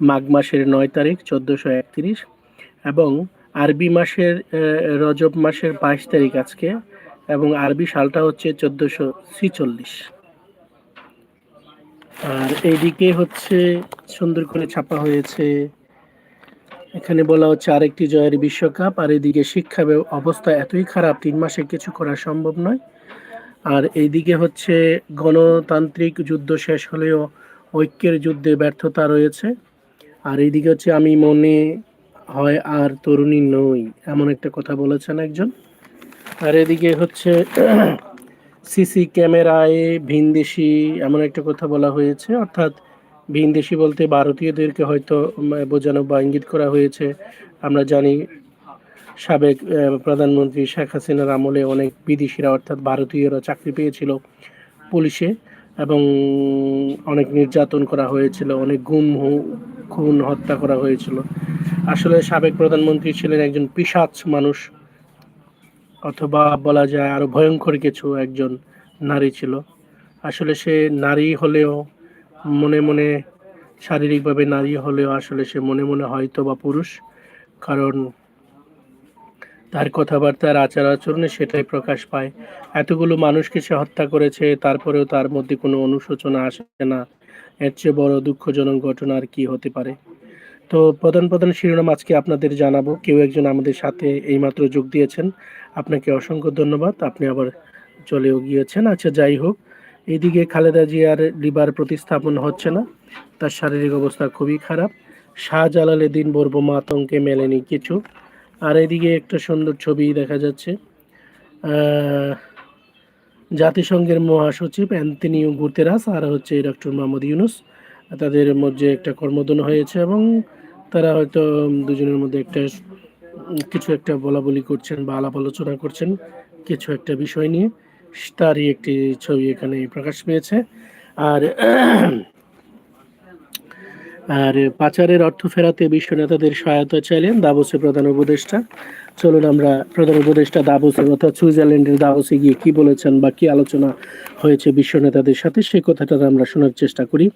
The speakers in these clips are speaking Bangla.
মাঘ মাসের নয় তারিখ, চোদ্দোশো একত্রিশ এবং আরবি মাসের রজব মাসের বাইশ তারিখ আজকে এবং আরবি সালটা হচ্ছে চোদ্দোশো ছিচল্লিশ। আর এইদিকে হচ্ছে সুন্দর করে ছাপা হয়েছে, এখানে বলা হচ্ছে আরেকটি জয়ের বিশ্বকাপ, আর এদিকে শিক্ষা অবস্থা এতই খারাপ, তিন মাসে কিছু করা সম্ভব নয়। আর এইদিকে হচ্ছে গণতান্ত্রিক যুদ্ধ শেষ হলেও ঐক্যের যুদ্ধে ব্যর্থতা রয়েছে। আর এইদিকে হচ্ছে আমি মনে হয় আর তরুণী নই, এমন একটা কথা বলেছেন একজন। আর এদিকে হচ্ছে সিসি ক্যামেরায় ভিনদেশি, এমন একটা কথা বলা হয়েছে, অর্থাৎ ভিনদেশি বলতে ভারতীয়দেরকে হয়তো বোঝানো বা ইঙ্গিত করা হয়েছে। আমরা জানি সাবেক প্রধানমন্ত্রী শেখ হাসিনার আমলে অনেক বিদেশিরা, অর্থাৎ ভারতীয়রা চাকরি পেয়েছিল পুলিশে। এবং অনেক নির্যাতন করা হয়েছিল, অনেক গুম খুন, হত্যা করা হয়েছিল। আসলে সাবেক প্রধানমন্ত্রী ছিলেন একজন পিশাচ মানুষ, অথবা বলা যায় আরও ভয়ঙ্কর কিছু একজন নারী ছিল। আসলে সে নারী হলেও মনে মনে, শারীরিকভাবে নারী হলেও আসলে সে মনে মনে হয়তো বা পুরুষ, কারণ তার কথাবার্তার আচার আচরণে সেটাই প্রকাশ পায়। এতগুলো মানুষকে সে হত্যা করেছে, তারপরেও তার মধ্যে কোনো অনুশোচনা আসে না। এর চেয়ে বড় দুঃখজনক ঘটনা আর কি হতে পারে। তো প্রধান প্রধান শিরোনাম আজকে আপনাদের জানাব। কেউ একজন আমাদের সাথে এইমাত্র যোগ দিয়েছেন। আপনাকে অসংখ্য ধন্যবাদ। আপনি আবার চলেও গিয়েছেন। আচ্ছা যাই হোক এইদিকে খালেদা জিয়ার লিভার প্রতিস্থাপন হচ্ছে না। তার শারীরিক অবস্থা খুবই খারাপ। শাহজালালে দিন বলব আতঙ্কে মেলেনি কিছু। আর এদিকে একটা সুন্দর ছবি দেখা যাচ্ছে। জাতিসংঘের মহাসচিব অ্যান্টনিও গুতেরাস আর হচ্ছে ডক্টর মোহাম্মদ ইউনুস, তাদের মধ্যে একটা কর্মদন হয়েছে এবং তারা হয়তো দুজনের মধ্যে একটা কিছু একটা বলা বলি করছেন বা আলাপ আলোচনা করছেন কিছু একটা বিষয় নিয়ে। তারই একটি ছবি এখানে প্রকাশ পেয়েছে। আর আর পাচারের অর্থ ফেরাতে বিশ্ব নেতাদের সহায়তা চাইলেন দাবোসে প্রধান উপদেষ্টা। চলুন আমরা প্রধান উপদেষ্টা দাবোসে অর্থাৎ সুইজারল্যান্ডের দাবোসে গিয়ে কি বলেছেন বা কি আলোচনা হয়েছে বিশ্ব নেতাদের সাথে, সে কথাটা আমরা শোনার চেষ্টা করি।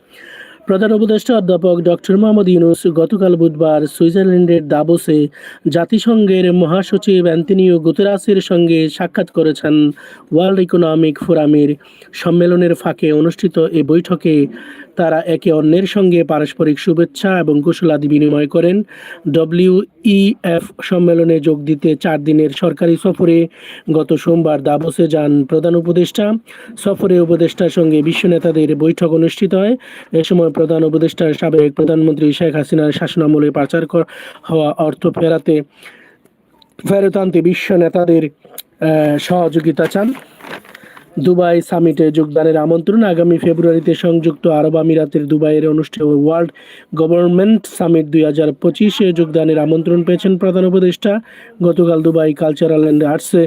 প্রধান উপদেষ্টা অধ্যাপক ডক্টর মোহাম্মদ ইউনুস গতকাল বুধবার সুইজারল্যান্ডের দাবোসে জাতিসংঘের মহাসচিব অ্যান্টনিও গুতেরাসের সঙ্গে সাক্ষাৎ করেছেন ওয়ার্ল্ড ইকোনমিক ফোরামের সম্মেলনের ফাঁকে অনুষ্ঠিত এই বৈঠকে তারা একে অন্যের সঙ্গে পারস্পরিক শুভেচ্ছা এবং কুশলাদি বিনিময় করেন। ডব্লিউইএফ সম্মেলনে যোগ দিতে চার দিনের সরকারি সফরে গত সোমবার দাবোসে যান প্রধান উপদেষ্টা। সফরে উপদেষ্টার সঙ্গে বিশ্ব নেতাদের বৈঠক অনুষ্ঠিত হয়। এ সময় প্রধান উপদেষ্টার সাবেক প্রধানমন্ত্রী শেখ হাসিনার শাসনামলে পাচার হওয়া অর্থ ফেরাতে, ফেরত আনতে বিশ্ব নেতাদের সহযোগিতা চান। দুবাই সামিটে যোগদানের আমন্ত্রণ আগামী ফেব্রুয়ারিতে সংযুক্ত আরব আমিরাতের দুবাইয়ের অনুষ্ঠিত ওয়ার্ল্ড গভর্নমেন্ট সামিট দুই হাজার পঁচিশে যোগদানের আমন্ত্রণ পেয়েছেন প্রধান উপদেষ্টা। গতকাল দুবাই কালচারাল অ্যান্ড আর্টসে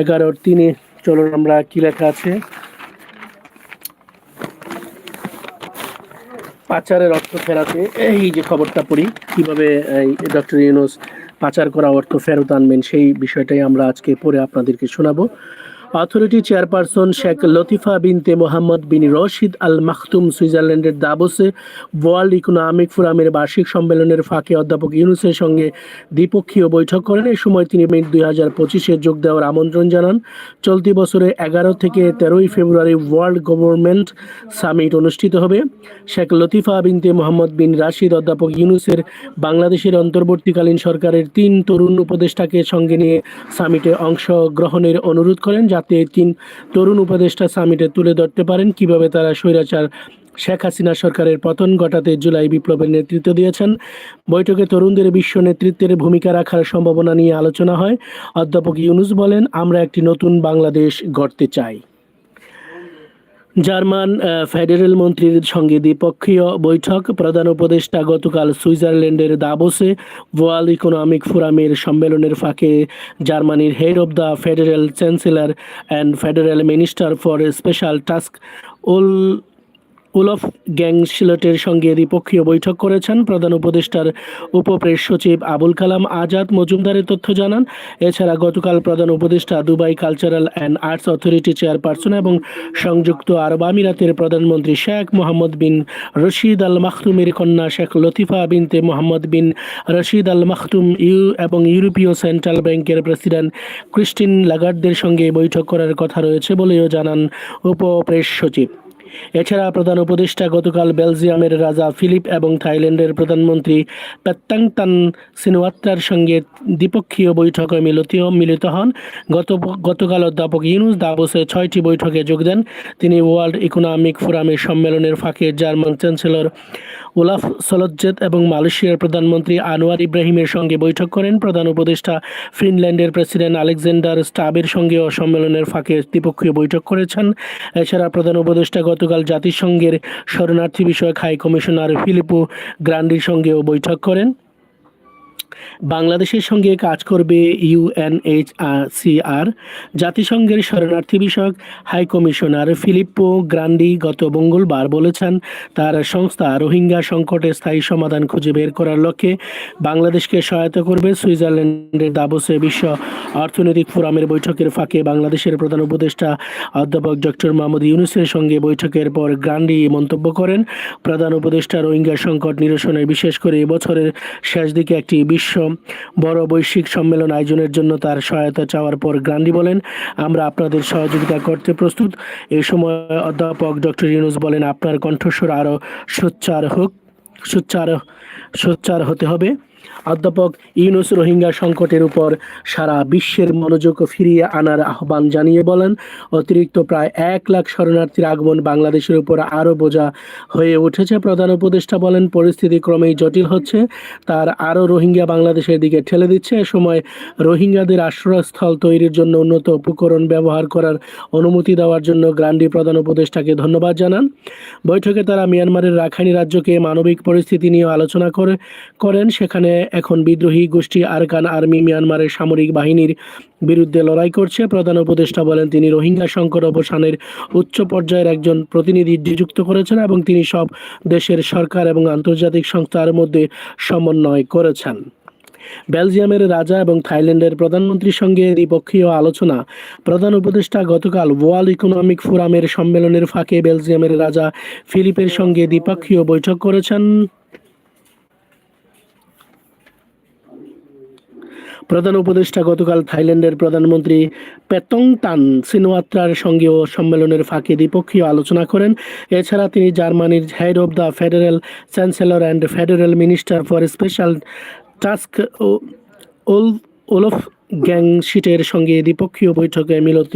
এগারোর তিনে, চলুন আমরা কি লেখা আছে? পাচারের অর্থ ফেরাতে, এই যে খবরটা পড়ি, কীভাবে ডক্টর ইউনুস পাচার করা অর্থ ফেরত আনবেন, সেই বিষয়টাই আমরা আজকে পরে আপনাদেরকে শোনাবো। Authority chairperson Sheikh Latifa bint Mohammed bin Rashid Al Maktoum সুইজারল্যান্ডের দাবোসে ওয়ার্ল্ড ইকোনমিক ফোরামের বার্ষিক সম্মেলনের ফাঁকে অধ্যাপক ইউনুসের সঙ্গে দ্বিপক্ষীয় বৈঠক করেন। এ সময় তিনি মে দুই হাজার পঁচিশে যোগ দেওয়ার আমন্ত্রণ জানান। চলতি বছরে এগারো থেকে তেরোই ফেব্রুয়ারি ওয়ার্ল্ড গভর্নমেন্ট সামিট অনুষ্ঠিত হবে। শেখ লতিফা বিনতে মোহাম্মদ বিন রাশিদ অধ্যাপক ইউনুসের বাংলাদেশের অন্তর্বর্তীকালীন সরকারের তিন তরুণ উপদেষ্টাকে সঙ্গে নিয়ে সামিটে অংশগ্রহণের অনুরোধ করেন। যাতে এই তিন তরুণ উপদেষ্টা সামিটে তুলে ধরতে পারেন। কীভাবে তারা স্বৈরাচার শেখ হাসিনা সরকারের পতন ঘটাতে জুলাই বিপ্লবের নেতৃত্ব দিয়েছেন? বৈঠকে তরুণদের বিশ্ব নেতৃত্বের ভূমিকা রাখার সম্ভাবনা নিয়ে আলোচনা হয়। অধ্যাপক ইউনুস বলেন, আমরা একটি নতুন বাংলাদেশ গড়তে চাই। জার্মান ফেডারেল মন্ত্রীর সঙ্গে দ্বিপক্ষীয় বৈঠক। প্রধান উপদেষ্টা গতকাল সুইজারল্যান্ডের দাবোসে ওয়ার্ল্ড ইকোনমিক ফোরামের সম্মেলনের ফাঁকে জার্মানির head of the federal chancellor and federal minister for special task ul Wolfgang সিলটের সঙ্গে দ্বিপক্ষীয় বৈঠক করেছেন প্রধান উপদেষ্টার উপপ্রেস সচিব আবুল কালাম আজাদ। মজুমদারের তথ্য জানান, এছাড়া গতকাল প্রধান উপদেষ্টা Dubai cultural and arts authority chairperson এবং সংযুক্ত আরব আমিরাতের প্রধানমন্ত্রী Sheikh Mohammad bin Rashid Al মাখতুমের কন্যা Sheikh Latifa bint Mohammed bin Rashid Al Maktoum you এবং ইউরোপীয় সেন্ট্রাল ব্যাংকের প্রেসিডেন্ট ক্রিস্টিন লাগার্ডদের সঙ্গে বৈঠক করার কথা রয়েছে বলেও জানান উপপ্রেস সচিব। এছাড়া প্রধান উপদেষ্টা গতকাল বেলজিয়ামের রাজা ফিলিপ এবং থাইল্যান্ডের প্রধানমন্ত্রী পেত্তাংতান সিনওয়াত্রার সঙ্গে দ্বিপক্ষীয় বৈঠকে মিলিত মিলিত হন। গত, গতকাল অধ্যাপক ইউনুস দাবোসে ছয়টি বৈঠকে যোগ দেন। তিনি ওয়ার্ল্ড ইকোনমিক ফোরামের সম্মেলনের ফাঁকে জার্মান চ্যান্সেলর ওলাফ সলজ্জেত এবং মালয়েশিয়ার প্রধানমন্ত্রী আনোয়ার ইব্রাহিমের সঙ্গে বৈঠক করেন। প্রধান উপদেষ্টা ফিনল্যান্ডের প্রেসিডেন্ট আলেকজান্ডার স্টাবের সঙ্গেও সম্মেলনের ফাঁকে দ্বিপক্ষীয় বৈঠক করেছেন। এছাড়া প্রধান উপদেষ্টা গতকাল জাতিসংঘের শরণার্থী বিষয়ক হাই কমিশনার ফিলিপো গ্রান্ডির সঙ্গেও বৈঠক করেন। বাংলাদেশের সঙ্গে কাজ করবে ইউএনএইচসিআর জাতিসংঘের শরণার্থী বিষয়ক হাই কমিশনার ফিলিপ্পো গ্রান্ডি গত মঙ্গলবার বলেছেন, তার সংস্থা রোহিঙ্গা সংকটের স্থায়ী সমাধান খুঁজে বের করার লক্ষ্যে বাংলাদেশকে সহায়তা করবে সুইজারল্যান্ডের দাবোসে বিশ্ব অর্থনৈতিক ফোরামের বৈঠকের ফাঁকে বাংলাদেশের প্রধান উপদেষ্টা অধ্যাপক ডক্টর মোহাম্মদ ইউনুসের সঙ্গে বৈঠকের পর গ্রান্ডি মন্তব্য করেন। প্রধান উপদেষ্টা রোহিঙ্গা সংকট নিরসনে বিশেষ করে এবছরের শেষ দিকে একটি বিশ্ব বড় বৈশ্বিক সম্মেলন আয়োজনের জন্য তার সহায়তা চাওয়ার পর গ্রান্ডি বলেন, আমরা আপনাদের সহযোগিতা করতে প্রস্তুত। এ সময় অধ্যাপক ডক্টর ইউনুস বলেন, আপনার কণ্ঠস্বর আরও সোচ্চার হোক, সোচ্চার সোচ্চার হতে হবে। অধ্যাপক ইউনুস রোহিঙ্গা সংকটের উপর সারা বিশ্বের মনোযোগ ফিরিয়ে আনার আহ্বান জানিয়ে বলেন, অতিরিক্ত প্রায় এক লাখ শরণার্থীর আগমন বাংলাদেশের উপর আরও বোঝা হয়ে উঠেছে। প্রধান উপদেষ্টা বলেন, পরিস্থিতি ক্রমেই জটিল হচ্ছে, তার আরও রোহিঙ্গা বাংলাদেশের দিকে ঠেলে দিচ্ছে। এ সময় রোহিঙ্গাদের আশ্রয়স্থল তৈরির জন্য উন্নত উপকরণ ব্যবহার করার অনুমতি দেওয়ার জন্য গ্রান্ডি প্রধান উপদেষ্টাকে ধন্যবাদ জানান। বৈঠকে তারা মিয়ানমারের রাখাইনি রাজ্যকে মানবিক পরিস্থিতি নিয়ে আলোচনা করে, করেন। সেখানে এখন বিদ্রোহী গোষ্ঠী আরকান আর্মি মিয়ানমারের সামরিক বাহিনীর বিরুদ্ধে লড়াই করছে। প্রধান উপদেষ্টা বলেন, তিনি রোহিঙ্গা সংকট অবসানের উচ্চ পর্যায়ের একজন প্রতিনিধি নিযুক্ত করেছেন এবং তিনি সব দেশের সরকার এবং আন্তর্জাতিক সংস্থার মধ্যে সমন্বয় করেছেন। বেলজিয়ামের রাজা এবং থাইল্যান্ডের প্রধানমন্ত্রীর সঙ্গে দ্বিপক্ষীয় আলোচনা। প্রধান উপদেষ্টা গতকাল ওয়ার্ল্ড ইকোনমিক ফোরামের সম্মেলনের ফাঁকে বেলজিয়ামের রাজা ফিলিপের সঙ্গে দ্বিপক্ষীয় বৈঠক করেছেন। প্রধান উপদেষ্টা গতকাল থাইল্যান্ডের প্রধানমন্ত্রী পেতংটান সিনোয়াত্রার সঙ্গেও সম্মেলনের ফাঁকে দ্বিপক্ষীয় আলোচনা করেন। এছাড়া তিনি জার্মানির head of the federal chancellor and federal minister for special task ওল, ওলফ গ্যাং শিটের সঙ্গে দ্বিপক্ষীয় বৈঠকে মিলিত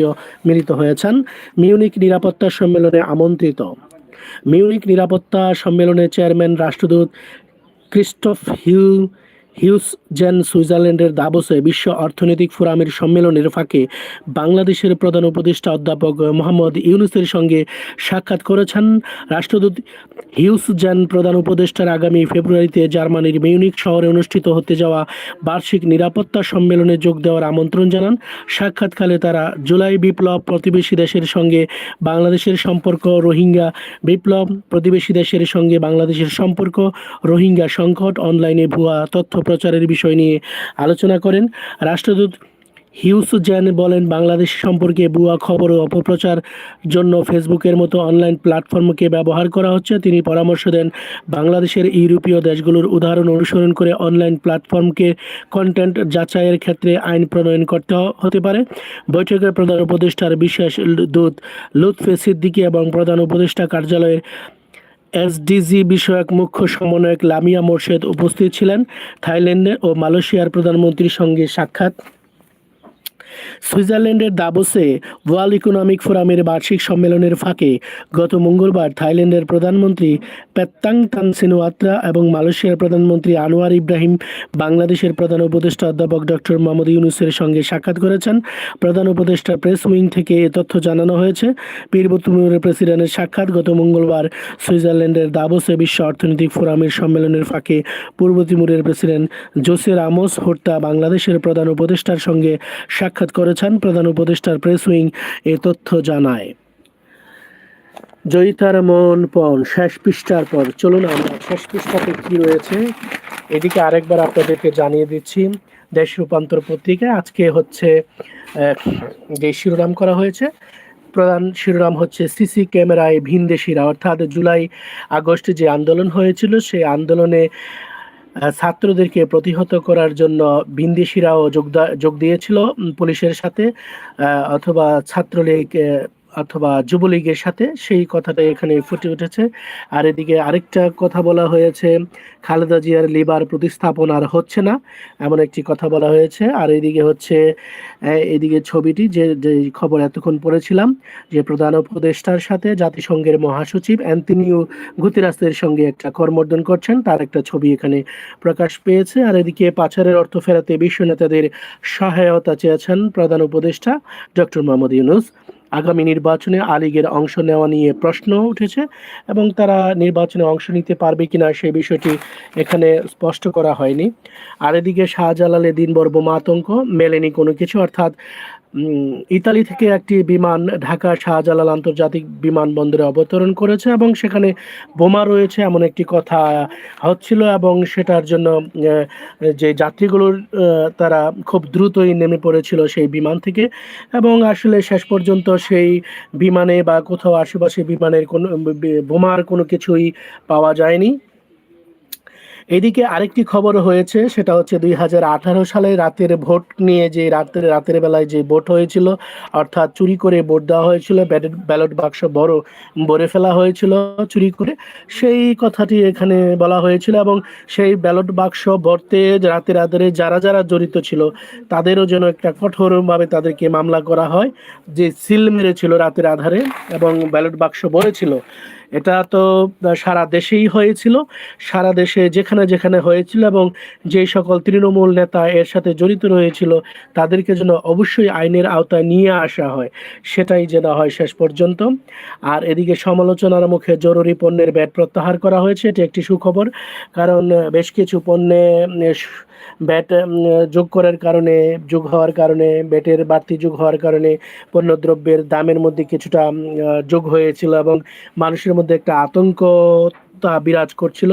মিলিত হয়েছেন। মিউনিক নিরাপত্তা সম্মেলনে আমন্ত্রিত। মিউনিক নিরাপত্তা সম্মেলনে চেয়ারম্যান রাষ্ট্রদূত ক্রিস্টোফ হিউ হিউস জেন সুইজারল্যান্ডের দাবোসে বিশ্ব অর্থনৈতিক ফোরামের সম্মেলনের ফাঁকে বাংলাদেশের প্রধান উপদেষ্টা অধ্যাপক মোহাম্মদ ইউনুসের সঙ্গে সাক্ষাৎ করেছেন রাষ্ট্রদূত হিউস জেন প্রধান উপদেষ্টার আগামী ফেব্রুয়ারিতে জার্মানির মিউনিক শহরে অনুষ্ঠিত হতে যাওয়া বার্ষিক নিরাপত্তা সম্মেলনে যোগ দেওয়ার আমন্ত্রণ জানান। সাক্ষাৎকালে তারা জুলাই বিপ্লব প্রতিবেশী দেশের সঙ্গে বাংলাদেশের সম্পর্ক, রোহিঙ্গা বিপ্লব প্রতিবেশী দেশের সঙ্গে বাংলাদেশের সম্পর্ক, রোহিঙ্গা সংকট, অনলাইনে ভুয়া তথ্য প্রচারের বিষয় নিয়ে আলোচনা করেন। রাষ্ট্রদূত হিউস জ্যান বলেন, বাংলাদেশ সম্পর্কে ভুয়া খবর ও অপপ্রচার জন্য ফেসবুকের মতো অনলাইন প্ল্যাটফর্মকে ব্যবহার করা হচ্ছে। তিনি পরামর্শ দেন, বাংলাদেশের ইউরোপীয় দেশগুলোর উদাহরণ অনুসরণ করে অনলাইন প্ল্যাটফর্মকে কন্টেন্ট যাচাইয়ের ক্ষেত্রে আইন প্রণয়ন করতে হতে পারে। বৈঠকে প্রধান উপদেষ্টার বিশেষ দূত লুৎফে সিদ্দিকী এবং প্রধান উপদেষ্টা কার্যালয়ের এসডিজি বিষয়ক মুখ্য সমন্বয়ক লামিয়া মোর্শেদ উপস্থিত ছিলেন থাইল্যান্ডে ও মালয়েশিয়ার প্রধানমন্ত্রীর সঙ্গে সাক্ষাৎ। সুইজারল্যান্ডের দাবোসে ওয়ার্ল্ড ইকোনমিক ফোরামের বার্ষিক সম্মেলনের ফাঁকে গত মঙ্গলবার থাইল্যান্ডের প্রধানমন্ত্রী পেত্তাং তান সিনোয়াত্রা এবং মালয়েশিয়ার প্রধানমন্ত্রী আনোয়ার ইব্রাহিম, বাংলাদেশের প্রধান উপদেষ্টা অধ্যাপক ডক্টর মোহাম্মদ ইউনুসের সঙ্গে সাক্ষাৎ করেছেন। প্রধান উপদেষ্টা প্রেস উইং থেকে এ তথ্য জানানো হয়েছে। পীর তিমুরের প্রেসিডেন্টের সাক্ষাৎ গত মঙ্গলবার সুইজারল্যান্ডের দাবোসে বিশ্ব অর্থনৈতিক ফোরামের সম্মেলনের ফাঁকে পূর্ব তিমুরের প্রেসিডেন্ট জোসে রামোস হোর্তা বাংলাদেশের প্রধান উপদেষ্টার সঙ্গে সাক্ষাৎ করেছেন প্রধান উপদেষ্টার প্রেস উইং এ তথ্য জানায়। জয়িতার মন পণ, শেষ পৃষ্ঠার পর। চলুন আমরা শেষ পৃষ্ঠাতে কি রয়েছে? এদিকে আরেকবার আপনাদেরকে জানিয়ে দিচ্ছি, দেশ রূপান্তর পত্রিকায় আজকে হচ্ছে যে শিরোনাম করা হয়েছে, প্রধান শিরোনাম হচ্ছে সিসি ক্যামেরায় ভিনদেশিরা। অর্থাৎ জুলাই আগস্টে যে আন্দোলন হয়েছিল, সেই আন্দোলনে ছাত্রদেরকে প্রতিহত করার জন্য বিন্দেশিরাও যোগদা যোগ দিয়েছিল পুলিশের সাথে অথবা ছাত্রলীগ অথবা যুবলীগের সাথে সেই কথাটা এখানে ফুটে উঠেছে। আর এদিকে আরেকটা কথা বলা হয়েছে, খালেদা জিয়ার লিবার প্রতিস্থাপন আর হচ্ছে না, এমন একটি কথা বলা হয়েছে। আর এদিকে হচ্ছে এদিকে ছবিটি যে যে খবর এতক্ষণ পড়েছিলাম, যে প্রধান উপদেষ্টার সাথে জাতিসংঘের মহাসচিব অ্যান্টনিও গুতিরাস্তের সঙ্গে একটা করমর্দন করছেন, তার একটা ছবি এখানে প্রকাশ পেয়েছে। আর এদিকে পাচারের অর্থ ফেরাতে বিশ্ব নেতাদের সহায়তা চেয়েছেন প্রধান উপদেষ্টা ডক্টর মোহাম্মদ ইউনুস। আগামী নির্বাচনে আলিগের অংশ নেওয়া নিয়ে প্রশ্ন উঠেছে এবং তারা নির্বাচনে অংশ নিতে পারবে কিনা সেই বিষয়টি এখানে স্পষ্ট করা হয়নি। আর এদিকে শাহজালালে দিনভর বোমা আতঙ্ক, মেলেনি কোনো কিছু, অর্থাৎ ইতালি থেকে একটি বিমান ঢাকা শাহজালাল আন্তর্জাতিক বিমানবন্দরে অবতরণ করেছে এবং সেখানে বোমা রয়েছে এমন একটি কথা হচ্ছিল এবং সেটার জন্য যে যাত্রীগুলোর তারা খুব দ্রুতই নেমে পড়েছিল সেই বিমান থেকে এবং আসলে শেষ পর্যন্ত সেই বিমানে বা কোথাও আশেপাশে বিমানের কোনো বোমার কোনো কিছুই পাওয়া যায়নি। এদিকে আরেকটি খবর হয়েছে, সেটা হচ্ছে দুই হাজার আঠারো সালে রাতের ভোট নিয়ে যে রাতের রাতের বেলায় যে ভোট হয়েছিল, অর্থাৎ চুরি করে ভোট দেওয়া হয়েছিল, ব্যালট বাক্স বড়, ভরে ফেলা হয়েছিল চুরি করে, সেই কথাটি এখানে বলা হয়েছিল এবং সেই ব্যালট বাক্স ভরতে রাতের আধারে যারা যারা জড়িত ছিল, তাদেরও যেন একটা কঠোরভাবে তাদেরকে মামলা করা হয়, যে সিল মেরেছিল রাতের আধারে এবং ব্যালট বাক্স ভরেছিল। এটা তো সারা দেশেই হয়েছিল। সারা দেশে যেখানে যেখানে হয়েছিল এবং যেই সকল তৃণমূল নেতা এর সাথে জড়িত রয়েছিল, তাদেরকে যেন অবশ্যই আইনের আওতায় নিয়ে আসা হয়, সেটাই যেন হয় শেষ পর্যন্ত। আর এদিকে সমালোচনার মুখে জরুরি পণ্যের ব্যাট প্রত্যাহার করা হয়েছে, এটি একটি সুখবর। কারণ বেশ কিছু পণ্যে ব্যাট যোগ করার কারণে, যোগ হওয়ার কারণে, ব্যাটের বাড়তি যোগ হওয়ার কারণে পণ্যদ্রব্যের দামের মধ্যে কিছুটা যোগ হয়েছিল এবং মানুষের মধ্যে একটা আতঙ্ক তা বিরাজ করছিল।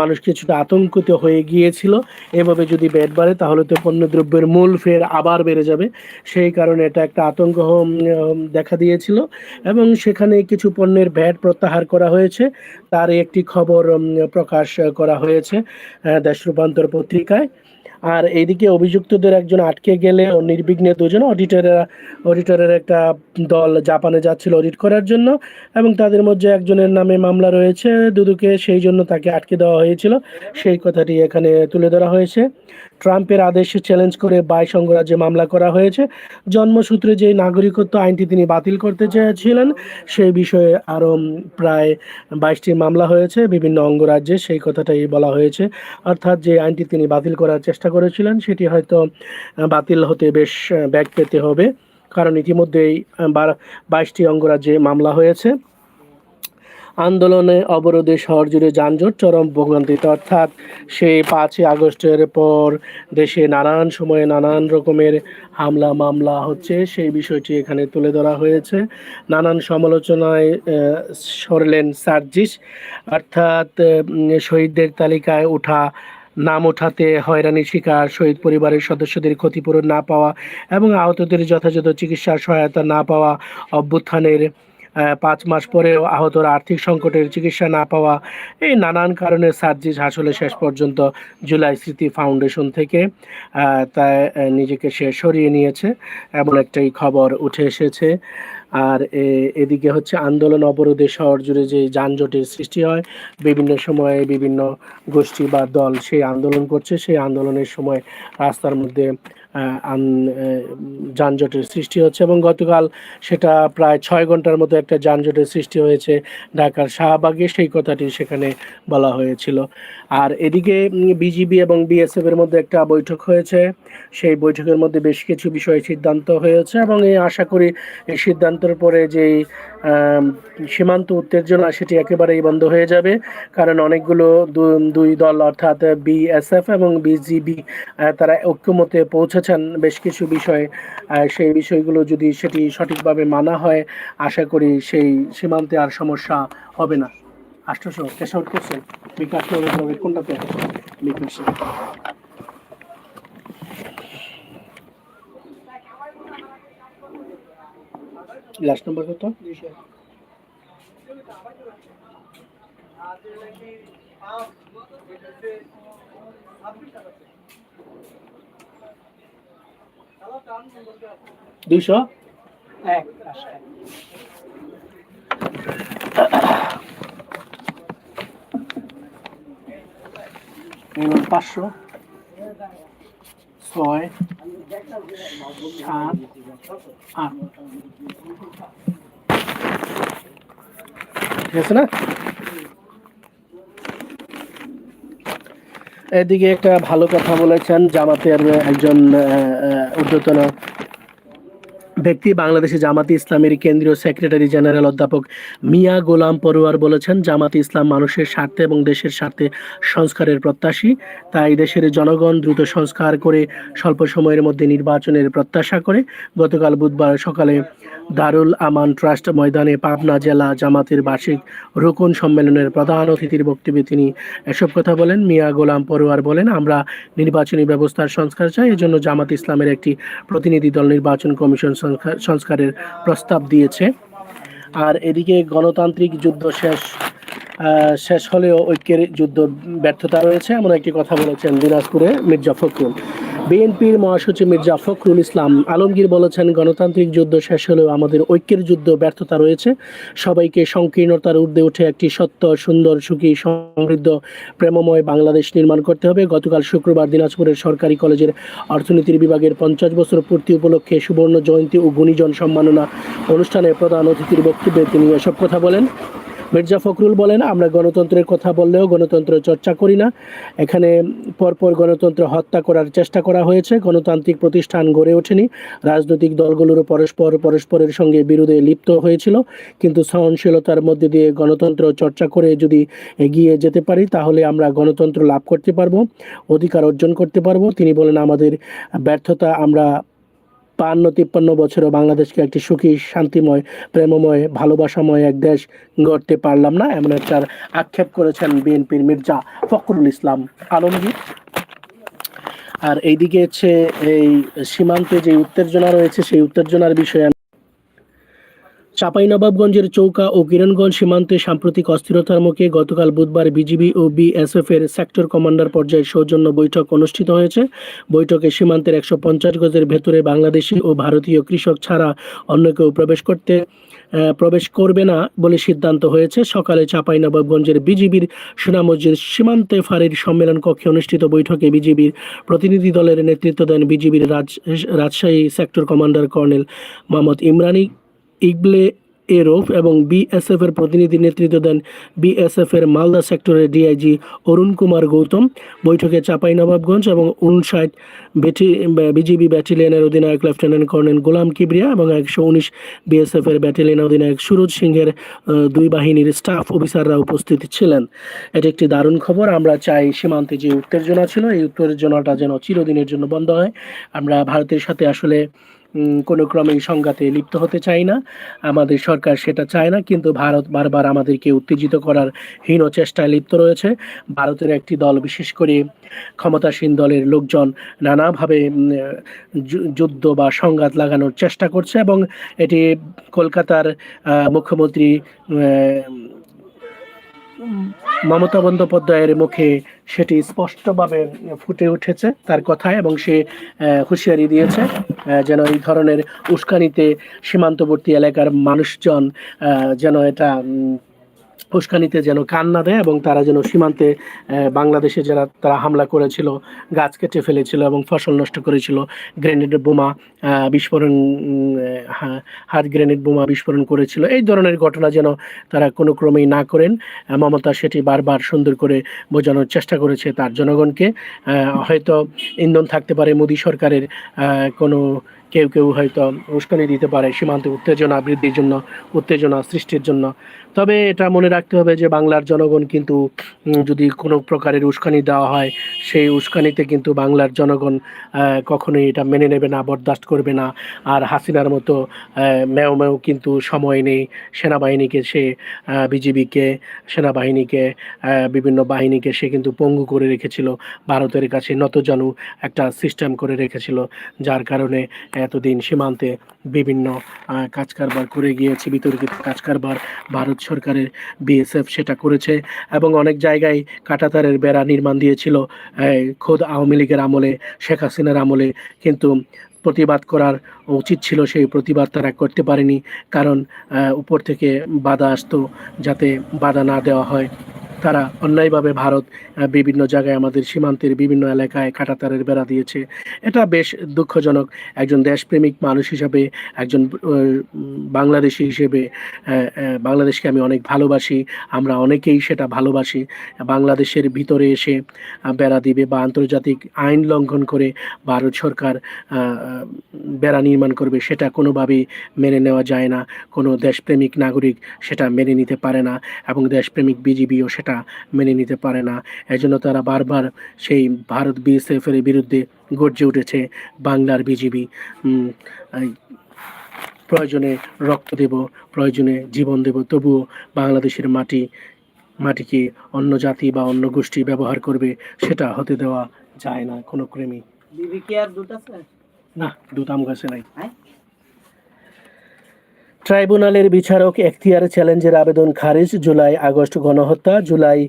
মানুষ কিছুটা আতঙ্কিত হয়ে গিয়েছিল। এভাবে যদি ব্যাট বাড়ে, তাহলে তো পণ্যদ্রব্যের মূল ফের আবার বেড়ে যাবে। সেই কারণে এটা একটা আতঙ্ক দেখা দিয়েছিল। এবং সেখানে কিছু পণ্যের ভ্যাট প্রত্যাহার করা হয়েছে। তার একটি খবর প্রকাশ করা হয়েছে দেশ রূপান্তর পত্রিকায়। আর এইদিকে অভিযুক্তদের একজন আটকে গেলে নির্বিঘ্নে দুজন অডিটরের অডিটরের একটা দল জাপানে যাচ্ছিল অডিট করার জন্য এবং তাদের মধ্যে একজনের নামে মামলা রয়েছে দুদুকে, সেই জন্য তাকে আটকে দেওয়া হয়েছিল। সেই কথাটি এখানে তুলে ধরা হয়েছে। ট্রাম্পের আদেশে চ্যালেঞ্জ করে বাইশ অঙ্গরাজ্যে মামলা করা হয়েছে। জন্মসূত্রে যে নাগরিকত্ব আইনটি তিনি বাতিল করতে চেয়েছিলেন, সেই বিষয়ে আরও প্রায় বাইশটি মামলা হয়েছে, বিভিন্ন অঙ্গরাজ্যে সেই কথাটাই বলা হয়েছে। অর্থাৎ যে আইনটি তিনি বাতিল করার চেষ্টা করেছিলেন, সেটি হয়তো বাতিল হতে বেশ ব্যাগ পেতে হবে। কারণ ইতিমধ্যেই বাইশটি অঙ্গরাজ্যে মামলা হয়েছে। আন্দোলনে অবরোধে শহর জুড়ে যানজট, চরম ভোগান্তিতে। অর্থাৎ সেই পাঁচই আগস্টের পর দেশে নানান সময়ে নানান রকমের হামলা, মামলা হচ্ছে। সেই বিষয়টি এখানে তুলে ধরা হয়েছে। নানান সমালোচনায় সরলেন সার্জিস। অর্থাৎ শহীদদের তালিকায় ওঠা, নাম ওঠাতে হয়রানির শিকার, শহীদ পরিবারের সদস্যদের ক্ষতিপূরণ না পাওয়া এবং আহতদের যথাযথ চিকিৎসার সহায়তা না পাওয়া অভ্যুত্থানের পাঁচ মাস পরেও আহতরা আর্থিক সংকটের চিকিৎসা না পাওয়া এই নানান কারণে সার্জিস আসলে শেষ পর্যন্ত জুলাই স্মৃতি ফাউন্ডেশন থেকে তাই নিজেকে সে সরিয়ে নিয়েছে, এমন একটাই খবর উঠে এসেছে। আর এদিকে হচ্ছে আন্দোলন অবরোধে শহর জুড়ে যে যানজটের সৃষ্টি হয়, বিভিন্ন সময়ে বিভিন্ন গোষ্ঠী বা দল সেই আন্দোলন করছে, সেই আন্দোলনের সময় রাস্তার মধ্যে যানজটের সৃষ্টি হচ্ছে এবং গতকাল সেটা প্রায় ছয় ঘণ্টার মতো একটা যানজটের সৃষ্টি হয়েছে ঢাকার শাহবাগে, সেই কথাটি সেখানে বলা হয়েছিল। আর এদিকে বিজিবি এবং বিএসএফ এর মধ্যে একটা বৈঠক হয়েছে। সেই বৈঠকের মধ্যে বেশ কিছু বিষয়ে সিদ্ধান্ত হয়েছে এবং এই আশা করি এই সিদ্ধান্তের পরে যেই সীমান্ত উত্তেজনা সেটি একেবারেই বন্ধ হয়ে যাবে। কারণ অনেকগুলো দুই দল অর্থাৎ বিএসএফ এবং বিজিবি তারা ঐক্যমতে পৌঁছেছে রেখেছেন বেশ কিছু বিষয়ে সেই বিষয়গুলো যদি সেটি সঠিকভাবে মানা হয়, আশা করি সেই সীমান্তে আর সমস্যা হবে না। আষ্টশো ক্যাশ আউট করছেন বিকাশ কোনটাতে? বিকাশে লাস্ট নাম্বার কত? দুইশো? এক পাঁচটা পাঁচশো। ছয় সাত আট। ঠিক আছে না? এদিকে একটা ভালো কথা বলেছেন জামাতের একজন উদ্যোতনা ব্যক্তি বাংলাদেশে জামাতি ইসলামের কেন্দ্রীয় সেক্রেটারি জেনারেল অধ্যাপক মিয়া গোলাম পরোয়ার বলেছেন, জামাতি ইসলাম মানুষের স্বার্থে এবং দেশের স্বার্থে সংস্কারের প্রত্যাশী। তাই দেশের জনগণ দ্রুত সংস্কার করে স্বল্প সময়ের মধ্যে নির্বাচনের প্রত্যাশা করে। গতকাল বুধবার সকালে দারুল আমান ট্রাস্ট ময়দানে পাবনা জেলা জামাতের বার্ষিক রোকন সম্মেলনের প্রধান অতিথির বক্তব্যে তিনি এসব কথা বলেন। মিয়া গোলাম পরোয়ার বলেন, আমরা নির্বাচনী ব্যবস্থার সংস্কার চাই। এজন্য জামাত ইসলামের একটি প্রতিনিধি দল নির্বাচন কমিশন সংস্কারের প্রস্তাব দিয়েছে। আর এদিকে গণতান্ত্রিক যুদ্ধ শেষ শেষ হলেও ঐক্যের যুদ্ধ ব্যর্থতা রয়েছে। এমন একটি কথা বলেছেন দিনাজপুরে মির্জা ফখরুল। বিএনপির মহাসচিব মির্জা ফখরুল ইসলাম আলমগীর বলেছেন, গণতান্ত্রিক যুদ্ধ শেষ হলেও আমাদের ঐক্যের যুদ্ধ ব্যর্থতা রয়েছে। সবাইকে সংকীর্ণতার ঊর্ধ্বে উঠে একটি সত্য, সুন্দর, সুখী, সমৃদ্ধ, প্রেমময় বাংলাদেশ নির্মাণ করতে হবে। গতকাল শুক্রবার দিনাজপুরের সরকারি কলেজের অর্থনীতির বিভাগের পঞ্চাশ বছর পূর্তি উপলক্ষে সুবর্ণ জয়ন্তী ও গুণীজন সম্মাননা অনুষ্ঠানে প্রধান অতিথির বক্তব্যে তিনি এসব কথা বলেন। মির্জা ফখরুল বলেন, আমরা গণতন্ত্রের কথা বললেও গণতন্ত্র চর্চা করি না। এখানে পরপর গণতন্ত্র হত্যা করার চেষ্টা করা হয়েছে। গণতান্ত্রিক প্রতিষ্ঠান গড়ে ওঠেনি। রাজনৈতিক দলগুলোরও পরস্পর পরস্পরের সঙ্গে বিরোধে লিপ্ত হয়েছিল। কিন্তু সহনশীলতার মধ্যে দিয়ে গণতন্ত্র চর্চা করে যদি এগিয়ে যেতে পারি, তাহলে আমরা গণতন্ত্র লাভ করতে পারব, অধিকার অর্জন করতে পারব। তিনি বলেন, আমাদের ব্যর্থতা আমরা বান্ন তিপ্পান্ন বছরও বাংলাদেশকে একটি সুখী, শান্তিময়, প্রেমময়, ভালোবাসাময় এক দেশ গড়তে পারলাম না, এমন একটা আক্ষেপ করেছেন বিএনপির মির্জা ফখরুল ইসলাম আলমগীর। আর এইদিকে হচ্ছে এই সীমান্তে যে উত্তেজনা রয়েছে, সেই উত্তেজনার বিষয়ে চাঁপাইনবাবগঞ্জের চৌকা ও কিরণগঞ্জ সীমান্তে সাম্প্রতিক অস্থিরতার মুখে গতকাল বুধবার বিজিবি ও বিএসএফ এর সেক্টর কমান্ডার পর্যায়ে সৌজন্য বৈঠক অনুষ্ঠিত হয়েছে। বৈঠকে সীমান্তের একশো পঞ্চাশ গজের ভেতরে বাংলাদেশি ও ভারতীয় কৃষক ছাড়া অন্য কেউ প্রবেশ করতে প্রবেশ করবে না বলে সিদ্ধান্ত হয়েছে। সকালে চাঁপাইনবাবগঞ্জের বিজিবির সোনামসজিদ সীমান্তে ফাঁড়ির সম্মেলন কক্ষে অনুষ্ঠিত বৈঠকে বিজিবির প্রতিনিধি দলের নেতৃত্ব দেন বিজিবির রাজ, Rajshahi sector commander colonel Mohammad Imrani. ইগলে এরোফ এবং বিএসএফ এর প্রতিনিধি নেতৃত্ব দেন বিএসএফ এর মালদা সেক্টরের ডিআইজি অরুণ কুমার গৌতম। বৈঠকে চাঁপাইনবাবগঞ্জ এবং উনষাট বিজিবি ব্যাটালিয়নের অধিনায়ক লেফটেন্যান্ট কর্নেল গোলাম কিবরিয়া এবং একশো উনিশ বিএসএফ এর ব্যাটালিয়নের অধিনায়ক সুরজ সিংহের দুই বাহিনীর স্টাফ অফিসাররা উপস্থিত ছিলেন। এটি একটি দারুণ খবর। আমরা চাই সীমান্তে যে উত্তেজনা ছিল, এই উত্তেজনাটা যেন চিরদিনের জন্য বন্ধ হয়। আমরা ভারতের সাথে আসলে কোনো ক্রমেই সংঘাতে লিপ্ত হতে চাই না। আমাদের সরকার সেটা চায় না, কিন্তু ভারত বারবার আমাদেরকে উত্তেজিত করার হীন চেষ্টায় লিপ্ত রয়েছে। ভারতের একটি দল বিশেষ করে ক্ষমতাসীন দলের লোকজন নানাভাবে যুদ্ধ বা সংঘাত লাগানোর চেষ্টা করছে এবং এটি কলকাতার মুখ্যমন্ত্রী মমতা বন্দ্যোপাধ্যায়ের মুখে সেটি স্পষ্টভাবে ফুটে উঠেছে তার কথায় এবং সে হুঁশিয়ারি দিয়েছে যেন এই ধরনের উস্কানিতে সীমান্তবর্তী এলাকার মানুষজন যেন এটা উম, উস্কানিতে যেন কান না দেয় এবং তারা যেন সীমান্তে বাংলাদেশে যারা তারা হামলা করেছিল গাছ কেটে ফেলেছিল এবং ফসল নষ্ট করেছিল গ্রেনেড বোমা বিস্ফোরণ হাত গ্রেনেড বোমা বিস্ফোরণ করেছিল। এই ধরনের ঘটনা যেন তারা কোনো ক্রমেই না করেন মমতা সেটি বারবার সুন্দর করে বোঝানোর চেষ্টা করেছে তার জনগণকে। হয়তো ইন্ধন থাকতে পারে মোদী সরকারের কোনো কেউ কেউ হয়তো উস্কানি দিতে পারে সীমান্তে উত্তেজনা বৃদ্ধির জন্য উত্তেজনা সৃষ্টির জন্য। তবে এটা মনে রাখতে হবে যে বাংলার জনগণ কিন্তু যদি কোনো প্রকারের উস্কানি দেওয়া হয় সেই উস্কানিতে কিন্তু বাংলার জনগণ কখনোই এটা মেনে নেবে না বরদাস্ত করবে না। আর হাসিনার মতো আহ, ম্যাও ম্যাও কিন্তু সময় নেই সেনাবাহিনীকে সে বিজিবিকে সেনাবাহিনীকে বিভিন্ন বাহিনীকে সে কিন্তু পঙ্গু করে রেখেছিল। ভারতের কাছে নতজানু একটা সিস্টেম করে রেখেছিল যার কারণে এতদিন সীমান্তে বিভিন্ন কাজ কারবার করে গিয়েছে, বিতর্কিত কাজ কারবার ভারত সরকারের বিএসএফ সেটা করেছে এবং অনেক জায়গায় কাটাতারের বেড়া নির্মাণ দিয়েছিল। খোদ আওয়ামী লীগের আমলে, শেখ হাসিনার আমলে কিন্তু প্রতিবাদ করার উচিত ছিল, সেই প্রতিবাদ তারা করতে পারেনি। কারণ উপর থেকে বাধা আসতো যাতে বাধা না দেওয়া হয়। তারা অন্যায়ভাবে ভারত বিভিন্ন জায়গায় আমাদের সীমান্তের বিভিন্ন এলাকায় কাটাতারের বেড়া দিয়েছে। এটা বেশ দুঃখজনক। একজন দেশপ্রেমিক মানুষ হিসাবে, একজন বাংলাদেশি হিসেবে বাংলাদেশকে আমি অনেক ভালোবাসি। আমরা অনেকেই সেটা ভালোবাসি। বাংলাদেশের ভিতরে এসে বেড়া দিবে বা আন্তর্জাতিক আইন লঙ্ঘন করে ভারত সরকার বেড়া নির্মাণ করবে, সেটা কোনোভাবেই মেনে নেওয়া যায় না। কোনো দেশপ্রেমিক নাগরিক সেটা মেনে নিতে পারে না এবং দেশপ্রেমিক বিজিবিও সেটা মেনে নিতে পারে না। এজন্য তারা বারবার সেই ভারত বিএসএফ এর বিরুদ্ধে গর্জে উঠেছে বাংলার বিজিবি। প্রয়োজনে রক্ত দেব প্রয়োজনে জীবন দেব তবুও বাংলাদেশের মাটি মাটিকে অন্য জাতি বা অন্য গোষ্ঠী ব্যবহার করবে সেটা হতে দেওয়া যায় না কোনো ক্রেমই বিবি কি আর দুধ আছে? না দুতাম গাছে নাই। হ্যাঁ? ট্রাইব্যুনালের বিচারক এখতিয়ার চ্যালেঞ্জের আবেদন খারিজ জুলাই আগস্ট গণহত্যা জুলাই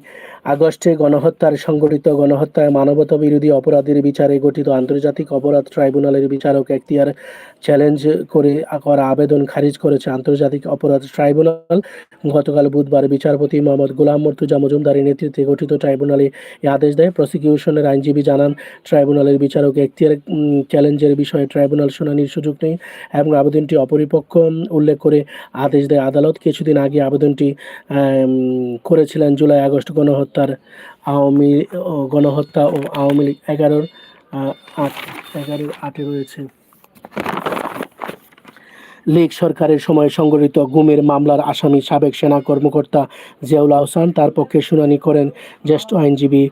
আগস্টে গণহত্যার সংগঠিত গণহত্যায় মানবতা বিরোধী অপরাধের বিচারে গঠিত আন্তর্জাতিক অপরাধ ট্রাইব্যুনালের বিচারক এখতিয়ার চ্যালেঞ্জ করে করা আবেদন খারিজ করেছে আন্তর্জাতিক অপরাধ ট্রাইব্যুনাল। গতকাল বুধবার বিচারপতি মোহাম্মদ গোলাম মর্তুজা মজুমদারের নেতৃত্বে গঠিত ট্রাইব্যুনালে এই আদেশ দেয়। প্রসিকিউশনের আইনজীবী জানান ট্রাইব্যুনালের বিচারক এখতিয়ার চ্যালেঞ্জের বিষয়ে ট্রাইব্যুনাল শুনানির সুযোগ নেই এবং আবেদনটি অপরিপক্ক উম, উল্লেখ করে আদেশ দেয়। আদালত কিছুদিন আগে আবেদনটি করেছিলেন জুলাই আগস্ট গণহত্যার আওয়ামী গণহত্যা ও আওয়ামী লীগ এগারোর আট এগারোর আটে রয়েছে। লীগ সরকারের সময় সংগঠিত গুমের মামলার আসামি সাবেক সেনা কর্মকর্তা জিয়াউল আহসান তার পক্ষে শুনানি করেন। জ্যেষ্ঠ আইনজীবী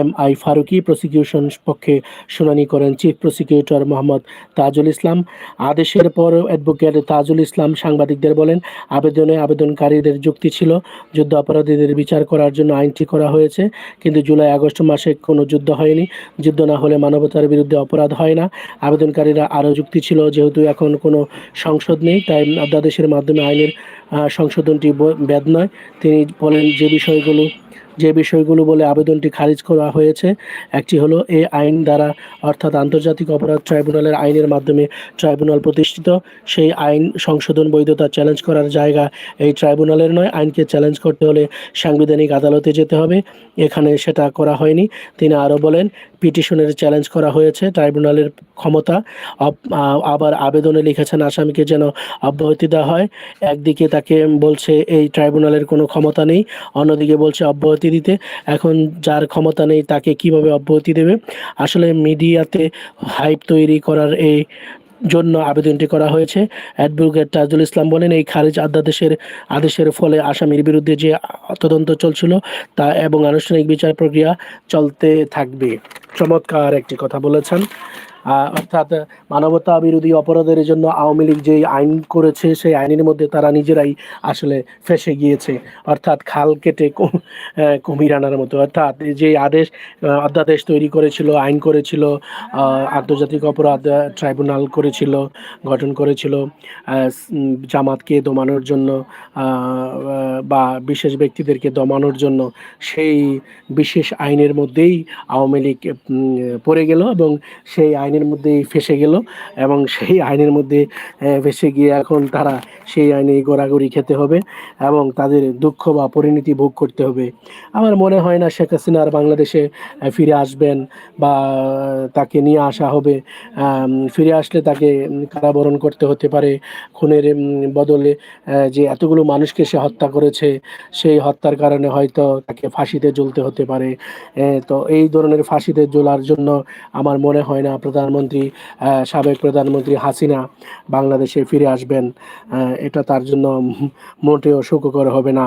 এম আই ফারুকি প্রসিকিউশন পক্ষে শুনানি করেন চিফ প্রসিকিউটর মোহাম্মদ তাজুল ইসলাম। আদেশের পর অ্যাডভোকেট তাজুল ইসলাম সাংবাদিকদের বলেন, আবেদনে আবেদনকারীদের যুক্তি ছিল, যুদ্ধ অপরাধীদের বিচার করার জন্য আইনটি করা হয়েছে, কিন্তু জুলাই আগস্ট মাসে কোনো যুদ্ধ হয়নি। যুদ্ধ না হলে মানবতার বিরুদ্ধে অপরাধ হয় না। আবেদনকারীরা আরও যুক্তি ছিল, যেহেতু এখন কোনো সংসদ নেই তাই অধ্যাদেশের মাধ্যমে আইনের সংশোধনটি বেদ নয় তিনি বলেন যে বিষয়গুলো যে বিষয়গুলো বলে আবেদনটি খারিজ করা হয়েছে, একটি হলো এ আইন দ্বারা অর্থাৎ আন্তর্জাতিক অপরাধ ট্রাইব্যুনালের আইনের মাধ্যমে ট্রাইব্যুনাল প্রতিষ্ঠিত, সেই আইন সংশোধন বৈধতা চ্যালেঞ্জ করার জায়গা এই ট্রাইব্যুনালের নয়। আইনকে চ্যালেঞ্জ করতে হলে সাংবিধানিক আদালতে যেতে হবে। এখানে সেটা করা হয়নি। তিনি আরও বলেন, পিটিশনের চ্যালেঞ্জ করা হয়েছে, ট্রাইব্যুনালের ক্ষমতা। আবার আবেদনে লিখেছেন, আসামিকে যেন অব্যাহতি দেওয়া হয়। একদিকে তাকে বলছে, এই ট্রাইব্যুনালের কোনো ক্ষমতা নেই। অন্যদিকে বলছে, অব্যাহতি দিতে। এখন যার ক্ষমতা নেই তাকে কীভাবে অব্যাহতি দেবে? আসলে মিডিয়াতে হাইপ তৈরি করার এই জন্য আবেদনটি করা হয়েছে। অ্যাডভোকেট তাজুল ইসলাম বলেন, এই খারিজ অধ্যাদেশের আদেশের ফলে আসামির বিরুদ্ধে যে তদন্ত চলছিল তা এবং আনুষ্ঠানিক বিচার প্রক্রিয়া চলতে থাকবে। চমৎকার একটি কথা বলেছেন। অর্থাৎ মানবতা বিরোধী অপরাধের জন্য আওয়ামী লীগ যে আইন করেছে, সেই আইনের মধ্যে তারা নিজেরাই আসলে ফেসে গিয়েছে। অর্থাৎ খাল কেটে কুমির আনার মতো। অর্থাৎ যে আদেশ অধ্যাদেশ তৈরি করেছিল, আইন করেছিল আন্তর্জাতিক অপরাধ ট্রাইব্যুনাল করেছিল, গঠন করেছিল জামাতকে দমানোর জন্য বা বিশেষ ব্যক্তিদেরকে দমানোর জন্য সেই বিশেষ আইনের মধ্যেই আওয়ামী লীগ পড়ে গেল এবং সেই আইনের মধ্যেই ফেসে গেল এবং সেই আইনের মধ্যে ফেসে গিয়ে এখন তারা সেই আইনে গড়াগড়ি খেতে হবে এবং তাদের দুঃখ বা পরিণতি ভোগ করতে হবে। আমার মনে হয় না শেখ হাসিনা আর বাংলাদেশে ফিরে আসবেন বা তাকে নিয়ে আসা হবে। ফিরে আসলে তাকে কারাবরণ করতে হতে পারে। খুনের বদলে যে এতগুলো মানুষকে সে হত্যা করেছে, সেই হত্যার কারণে হয়তো তাকে ফাঁসিতে জ্বলতে হতে পারে। তো এই ধরনের ফাঁসিতে জ্বলার জন্য আমার মনে হয় না প্রধান প্রধানমন্ত্রী সাবেক প্রধানমন্ত্রী হাসিনা বাংলাদেশে ফিরে আসবেন। এটা তার জন্য মোটেও সুখকর হবে না।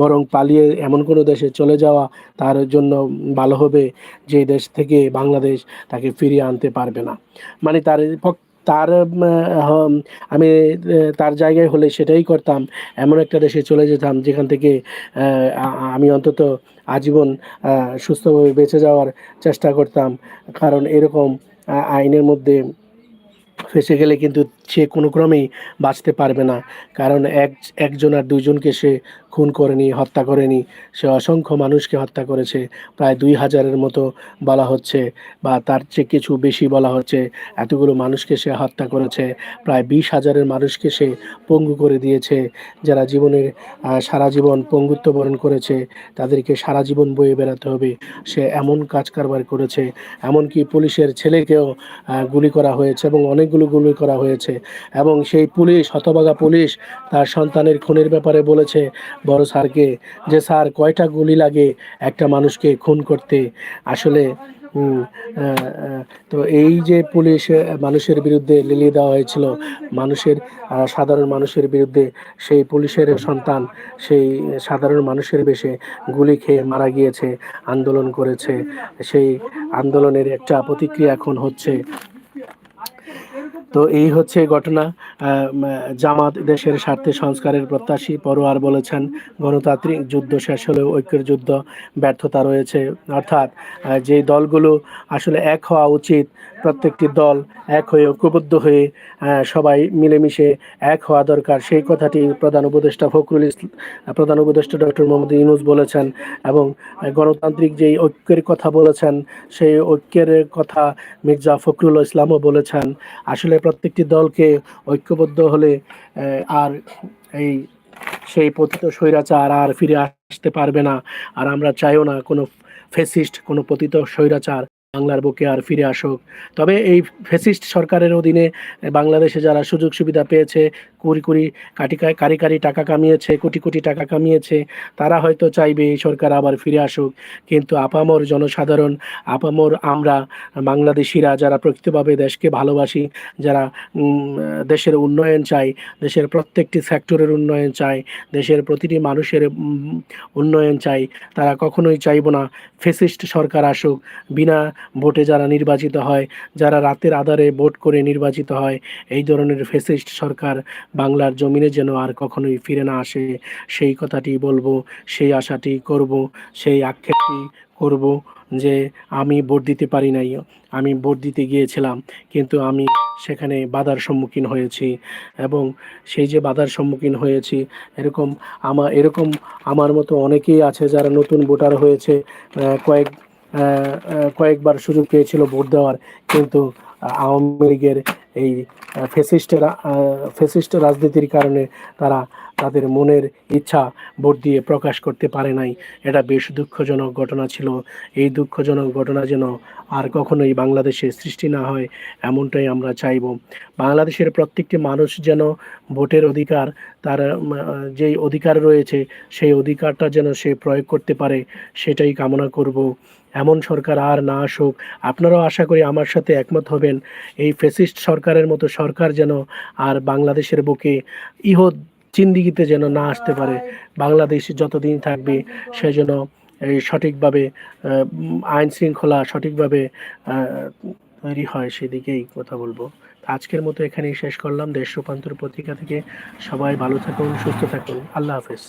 বরং পালিয়ে এমন কোনো দেশে চলে যাওয়া তার জন্য ভালো হবে যে দেশ থেকে বাংলাদেশ তাকে ফিরিয়ে আনতে পারবে না। মানে তার তার আমি তার জায়গায় হলে সেটাই করতাম। এমন একটা দেশে চলে যেতাম যেখান থেকে আমি অন্তত আজীবন সুস্থভাবে বেঁচে যাওয়ার চেষ্টা করতাম। কারণ এরকম আইনের মধ্যে ফেসে গেলে কিন্তু সে কোনো ক্রমেই বাঁচতে পারবে না। কারণ এক, একজন আর দুইজনকে সে খুন করেনি, হত্যা করেনি। সে অসংখ্য মানুষকে হত্যা করেছে। প্রায় দুই হাজারের মতো বলা হচ্ছে বা তার চেয়ে কিছু বেশি বলা হচ্ছে। এতগুলো মানুষকে সে হত্যা করেছে। প্রায় বিশ হাজারের মানুষকে সে পঙ্গু করে দিয়েছে। যারা জীবনের সারা জীবন পঙ্গুত্ব বরণ করেছে, তাদেরকে সারা জীবন বয়ে বেড়াতে হবে। সে এমন কাজ কারবার করেছে, এমনকি পুলিশের ছেলেকেও গুলি করা হয়েছে এবং অনেকগুলো গুলি করা হয়েছে। এবং সেই পুলিশ হতবাগা পুলিশ তার সন্তানের খুনের ব্যাপারে বলেছে, বড় স্যারকে, যে স্যার কয়টা গুলি লাগে একটা মানুষকে খুন করতে। আসলে তো এই যে পুলিশ মানুষের বিরুদ্ধে লিলিয়ে দেওয়া হয়েছিল, মানুষের সাধারণ মানুষের বিরুদ্ধে সেই পুলিশের সন্তান, সেই সাধারণ মানুষের বেশে গুলি খেয়ে মারা গিয়েছে, আন্দোলন করেছে। সেই আন্দোলনের একটা প্রতিক্রিয়া এখন হচ্ছে তো এই হচ্ছে ঘটনা। জামাত দেশের স্বার্থে সংস্কারের প্রত্যাশী পরোয়ার বলেছেন, গণতান্ত্রিক যুদ্ধ শেষ হলেও ঐক্যের যুদ্ধ ব্যর্থতা রয়েছে। অর্থাৎ যে দলগুলো আসলে এক হওয়া উচিত, প্রত্যেকটি দল এক হয়ে ঐক্যবদ্ধ হয়ে সবাই মিলেমিশে এক হওয়া দরকার, সেই কথাটি প্রধান উপদেষ্টা ফখরুল ইসলাম প্রধান উপদেষ্টা ডক্টর মোহাম্মদ ইউনুস বলেছেন এবং গণতান্ত্রিক যেই ঐক্যের কথা বলেছেন, সেই ঐক্যের কথা মির্জা ফখরুল ইসলামও বলেছেন। আসলে প্রত্যেকটি দলকে ঐক্যবদ্ধ হলে আর এই সেই পতিত স্বৈরাচার আর ফিরে আসতে পারবে না। আর আমরা চাইও না কোনো ফেসিস্ট, কোনো পতিত স্বৈরাচার বাংলার বুকে আর ফিরে আসুক। তবে এই ফেসিস্ট সরকারের অধীনে বাংলাদেশে যারা সুযোগ সুবিধা পেয়েছে, কুড়ি কুড়ি কাটি কারি কারি টাকা কামিয়েছে, কোটি কোটি টাকা কামিয়েছে, তারা হয়তো চাইবে এই সরকার আবার ফিরে আসুক। কিন্তু আপামর জনসাধারণ, আপামর আমরা বাংলাদেশিরা যারা প্রকৃতভাবে দেশকে ভালোবাসি, যারা দেশের উন্নয়ন চাই, দেশের প্রত্যেকটি সেক্টরের উন্নয়ন চাই, দেশের প্রতিটি মানুষের উন্নয়ন চাই, তারা কখনোই চাইব না ফেসিস্ট সরকার আসুক। বিনা ভোটে যারা নির্বাচিত হয়, যারা রাতের আধারে ভোট করে নির্বাচিত হয়, এই ধরনের ফেসিস্ট সরকার বাংলার জমিনে যেন আর কখনোই ফিরে না আসে, সেই কথাটি বলব, সেই আশাটি করব, সেই আক্ষেপটি করব যে আমি ভোট দিতে পারি নাই, আমি ভোট দিতে গিয়েছিলাম, কিন্তু আমি সেখানে বাধার সম্মুখীন হয়েছি এবং সেই যে বাধার সম্মুখীন হয়েছি, এরকম আমার এরকম আমার মতো অনেকেই আছে যারা নতুন ভোটার হয়েছে কয়েক কয়েকবার সুযোগ পেয়েছিল ভোট দেওয়ার, কিন্তু আওয়ামী লীগের এই ফেসিস্টের ফেসিস্ট রাজনীতির কারণে তারা তাদের মনের ইচ্ছা ভোট দিয়ে প্রকাশ করতে পারে নাই। এটা বেশ দুঃখজনক ঘটনা ছিল। এই দুঃখজনক ঘটনা যেন আর কখনোই বাংলাদেশে সৃষ্টি না হয়, এমনটাই আমরা চাইব। বাংলাদেশের প্রত্যেকটি মানুষ যেন ভোটের অধিকার, তার যেই অধিকার রয়েছে, সেই অধিকারটা যেন সে প্রয়োগ করতে পারে, সেটাই কামনা করব। এমন সরকার আর না আসুক, আপনারাও আশা করি আমার সাথে একমত হবেন। এই ফেসিস্ট সরকারের মতো সরকার যেন আর বাংলাদেশের বুকে ইহ চিন্দিগিতে যেন না আসতে পারে, বাংলাদেশ যতদিন থাকবে সে যেন এই সঠিকভাবে আইন শৃঙ্খলা সঠিকভাবে তৈরি হয় সেদিকেই কথা বলব। আজকের মতো এখানেই শেষ করলাম। দেশ রূপান্তর পত্রিকা থেকে সবাই ভালো থাকুন, সুস্থ থাকুন। আল্লাহ হাফেজ।